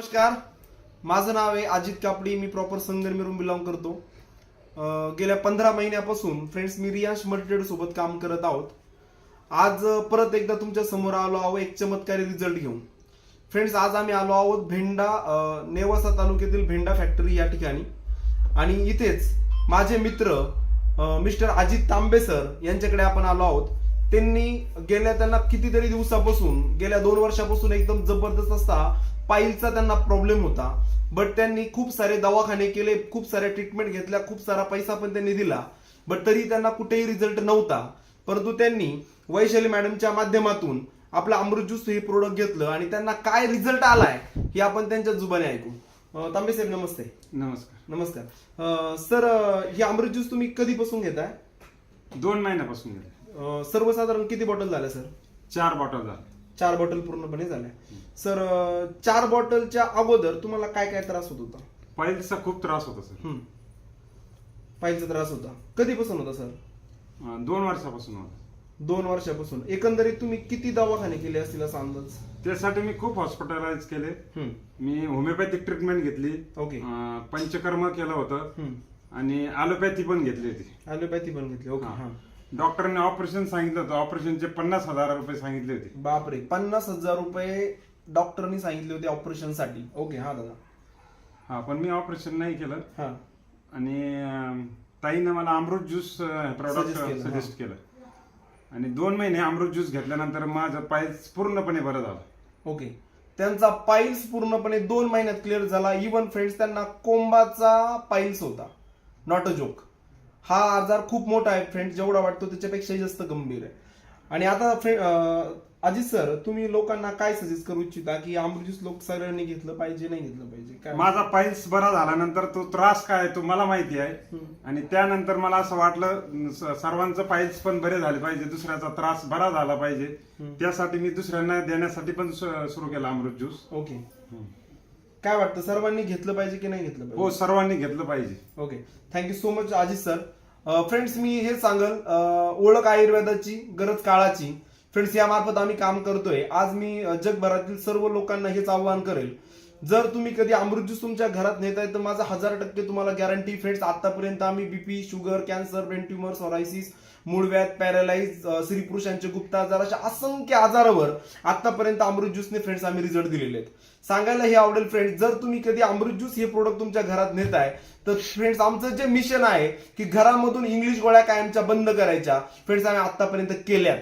नमस्कार. माझं नाव आहे अजित कापडी. मी प्रॉपर संगमनेरून बिलॉंग करतो. गेल्या पंधरा महिन्यापासून फ्रेंड्स मी रियांश मर्टेड सोबत काम करत आहोत. आज परत एकदा तुमच्यासमोर आलो आहोत एक चमत्कारी रिझल्ट घेऊन. फ्रेंड्स आज आम्ही आलो आहोत भेंडा नेवासा तालुक्यातील भेंडा फॅक्टरी या ठिकाणी. आणि इथेच माझे मित्र मिस्टर अजित तांबे सर यांच्याकडे आपण आलो आहोत. त्यांनी गेल्या त्यांना कितीतरी दिवसापासून गेल्या दोन वर्षापासून एकदम जबरदस्त असा पाईलचा त्यांना प्रॉब्लेम होता. बट त्यांनी खूप सारे दवाखाने केले खूप साऱ्या ट्रीटमेंट घेतल्या खूप सारा पैसा पण त्यांनी दिला. बट तरी त्यांना कुठेही रिझल्ट नव्हता. परंतु त्यांनी वैशाली मॅडमच्या माध्यमातून आपलं अमृत ज्यूस हे प्रोडक्ट घेतलं आणि त्यांना काय रिझल्ट आलाय हे आपण त्यांच्या जुबाने ऐकू. तांबे साहेब नमस्ते. नमस्कार. नमस्कार. सर हे अमृत ज्यूस तुम्ही कधीपासून घेताय? दोन महिन्यापासून अं, सर्वसाधारण किती बॉटल झाल्या सर? चार बॉटल झाले. चार बॉटल पूर्णपणे झाल्या. सर चार बॉटलच्या अगोदर तुम्हाला काय काय त्रास होत होता? पायलचा खूप त्रास होता सर. हम्म. पायलचा त्रास होता. कधीपासून होता सर? अं, दोन वर्षापासून होता. दोन वर्षापासून. एकंदरीत तुम्ही किती दवाखाने केले असतील असा अंदाज? त्यासाठी मी खूप हॉस्पिटलाइज केले. हम्म. मी होमिओपॅथिक ट्रीटमेंट घेतली. ओके. अं, पंचकर्म केलं होतं. हम्म. आणि ॲलोपॅथी पण घेतली होती. ॲलोपॅथी पण घेतली. ओके हा. हा. डॉक्टरने ऑपरेशन सांगितलं होतं. ऑपरेशनचे पन्नास हजार रुपये सांगितले होते. बापरे पन्नास हजार रुपये डॉक्टरनी सांगितले होते ऑपरेशनसाठी ओके हा दादा. हा पण मी ऑपरेशन नाही केलं. हा. आणि अं, ताईनं मला अमृत ज्यूस प्रॉडक्ट Suggest केलं, सजेस्ट केलं. आणि दोन महिने अमृत ज्यूस घेतल्यानंतर माझं पाय पूर्णपणे बरं झालं. ओके. त्यांचा पाईल्स पूर्णपणे दोन महिन्यात क्लिअर झाला. इवन फ्रेंड्स त्यांना कोंबाचा पाईल्स होता. नॉट अ जोक हा आजार खूप मोठा आहे फ्रेंड्स जेवढा वाटतो त्याच्यापेक्षाही जास्त गंभीर आहे. आणि आता फ्रेंड अजित सर तुम्ही लोकांना काय सजेस्ट करू इच्छिता की अमृत लोक सगळ्यांनी घेतलं पाहिजे नाही घेतलं पाहिजे? काय? माझा पाईल्स बरा झाल्यानंतर तो त्रास काय आहे तो मला माहिती आहे. आणि त्यानंतर मला असं वाटलं स- सर्वांचं पाईल्स पण बरे झाले पाहिजे दुसऱ्याचा त्रास बरा झाला पाहिजे. त्यासाठी मी दुसऱ्यांना देण्यासाठी पण सुरू केला अमृत ज्यूस ओके काय वाटतं सर्वांनी घेतलं पाहिजे की नाही घेतलं पाहिजे? हो सर्वांनी घेतलं पाहिजे. Okay thank you so much Ajit sir friends मी हे सांगल ओळख आयुर्वेदाची गरज काळाची. फ्रेंड्स यामार्फत आम्ही काम करतोय. आज मी जगभरातील सर्व लोकांना हेच आव्हान करेल. जर तुम्ही कधी अमृत ज्यूस तुमच्या घरात नेताय तर माझा हजार टक्के तुम्हाला गॅरंटी फ्रेंड्स आतापर्यंत आम्ही BP sugar cancer brain tumour psoriasis मूळव्याध पॅरालाइज स्त्री पुरुषांचे गुप्त आजार अशा असंख्य आजारावर आतापर्यंत अमृत ज्यूसने फ्रेंड्स आम्ही रिझल्ट दिलेले आहेत. सांगायला हे आवडेल फ्रेंड्स जर तुम्ही कधी अमृत ज्यूस हे प्रोडक्ट तुमच्या घरात नेताय तर फ्रेंड्स आमचं जे मिशन आहे की घरामधून इंग्लिश गोळ्या कायमच्या बंद करायच्या फ्रेंड्स आम्ही आतापर्यंत केल्यात.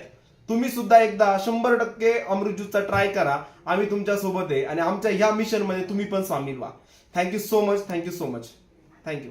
तुम्ही सुद्धा एकदा शंभर टक्के अमृत ज्यूसचा ट्राय करा. आम्ही तुमच्यासोबत आहे आणि आमच्या ह्या मिशनमध्ये तुम्ही पण सामील व्हा. Thank you so much thank you so much thank you